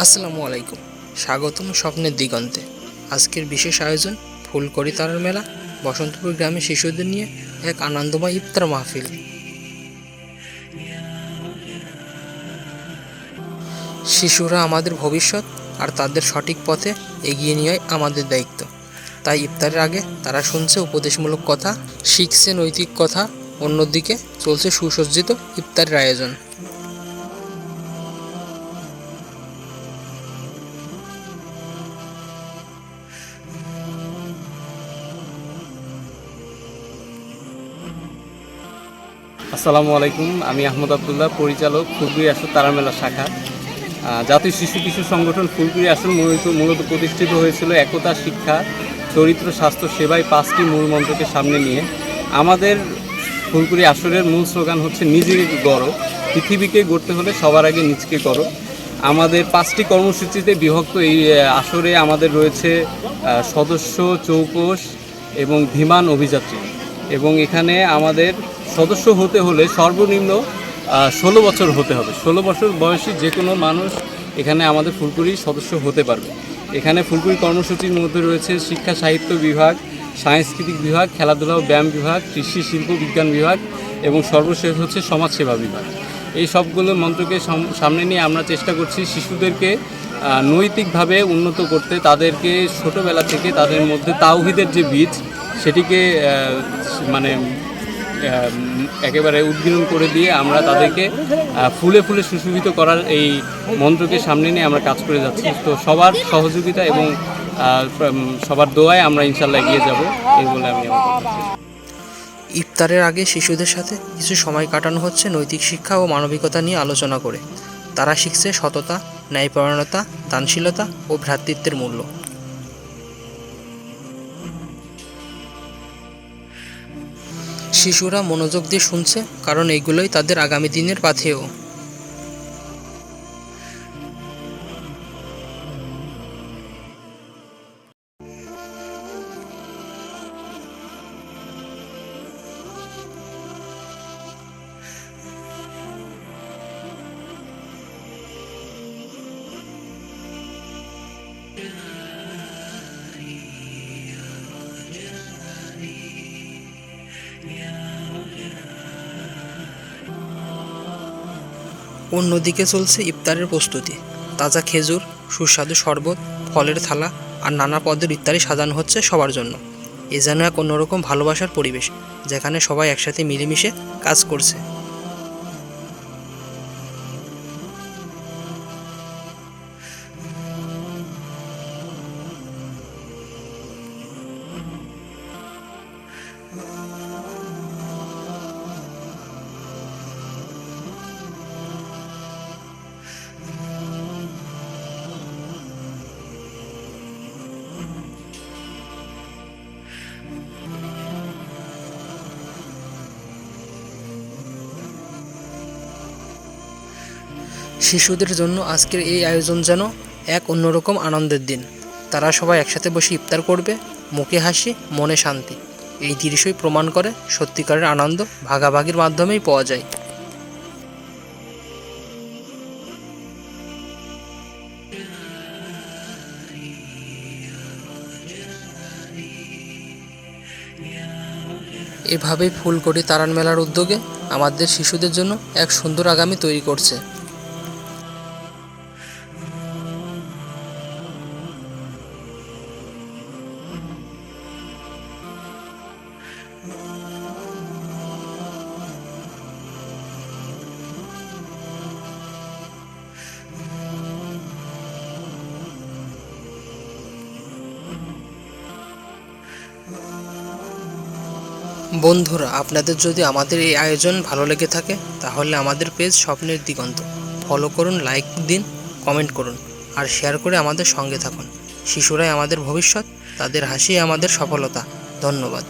আসসালামু আলাইকুম। স্বাগতম স্বপ্নের দিগন্তে। আজকের বিশেষ আয়োজন ফুলকড়ি তারার মেলা, বসন্তপুর গ্রামে শিশুদের নিয়ে এক আনন্দময় ইফতার মাহফিল। শিশুরা আমাদের ভবিষ্যৎ আর তাদের সঠিক পথে এগিয়ে নেওয়াই আমাদের দায়িত্ব। তাই ইফতারের আগে তারা শুনছে উপদেশমূলক কথা, শিখছে নৈতিক কথা, অন্যদিকে চলছে সুসজ্জিত ইফতারের আয়োজন। আসসালামু আলাইকুম। আমি আহমদ আবদুল্লাহ, পরিচালক ফুলগুড়ি আসর তারামেলা শাখা। জাতীয় শিশু কিশোর সংগঠন ফুলগুড়ি আসর মূলত মূলত প্রতিষ্ঠিত হয়েছিল একতা শিক্ষা, চরিত্র, স্বাস্থ্য সেবায় পাঁচটি মূল মন্ত্রকে সামনে নিয়ে। আমাদের ফুলকুড়ি আসরের মূল স্লোগান হচ্ছে নিজেকে গড়ো। পৃথিবীকে গড়তে হলে সবার আগে নিজকে করো আমাদের পাঁচটি কর্মসূচিতে বিভক্ত এই আসরে আমাদের রয়েছে সদস্য চৌকস এবং ধীমান অভিযাত্রী। এবং এখানে আমাদের সদস্য হতে হলে সর্বনিম্ন ষোলো বছর হতে হবে। ষোলো বছর বয়সী যে কোনো মানুষ এখানে আমাদের ফুলকুড়ি সদস্য হতে পারবে। এখানে ফুলকুড়ি কর্মসূচির মধ্যে রয়েছে শিক্ষা, সাহিত্য বিভাগ, সাংস্কৃতিক বিভাগ, খেলাধুলা ও ব্যায়াম বিভাগ, কৃষি, শিল্প, বিজ্ঞান বিভাগ এবং সর্বশেষ হচ্ছে সমাজসেবা বিভাগ। এই সবগুলো মন্ত্রকে সামনে নিয়ে আমরা চেষ্টা করছি শিশুদেরকে নৈতিকভাবে উন্নত করতে, তাদেরকে ছোটোবেলা থেকে তাদের মধ্যে তাওহিদের যে বীজ, সেটিকে মানে একেবারে উদ্গীরণ করে দিয়ে আমরা তাদেরকে ফুলে ফুলে সুশোভিত করার এই মন্ত্রকে সামনে নিয়ে আমরা কাজ করে যাচ্ছি। তো সবার সহযোগিতা এবং সবার দোয়ায় আমরা ইনশাল্লাহ এগিয়ে যাব, এই বলে আমি। ইফতারের আগে শিশুদের সাথে কিছু সময় কাটানো হচ্ছে নৈতিক শিক্ষা ও মানবিকতা নিয়ে আলোচনা করে। তারা শিখছে সততা, ন্যায়পরায়ণতা, দানশীলতা ও ভ্রাতৃত্বের মূল্য। শিশুরা মনোযোগ দিয়ে শুনছে কারণ এইগুলোই তাদের আগামী দিনের পাথেয়। অন্যদিকে চলছে ইফতারের প্রস্তুতি। তাজা খেজুর, সুস্বাদু শরবত, ফলের থালা আর নানা পদের ইত্যাদি সাজানো হচ্ছে সবার জন্য। এ যেন এক অন্যরকম ভালোবাসার পরিবেশ, যেখানে সবাই একসাথে মিলেমিশে কাজ করছে। শিশুদের জন্য আজকের এই আয়োজন যেন এক অন্যরকম আনন্দের দিন। তারা সবাই একসাথে বসে ইফতার করবে, মুখে হাসি, মনে শান্তি। এই দৃশ্যই প্রমাণ করে সত্যিকারের আনন্দ ভাগাভাগির মাধ্যমেই পাওয়া যায়। এভাবেই ফুলকড়ি তারান মেলার উদ্যোগে আমাদের শিশুদের জন্য এক সুন্দর আগামী তৈরি করছে। বন্ধুরা, আপনাদের যদি আমাদের এই আয়োজন ভালো লেগে থাকে, তাহলে আমাদের পেজ স্বপ্নের দিগন্ত। ফলো করুন লাইক দিন কমেন্ট করুন, আর শেয়ার করে আমাদের সঙ্গে থাকুন। শিশুরাই আমাদের ভবিষ্যৎ, তাদের হাসি আমাদের সফলতা। ধন্যবাদ।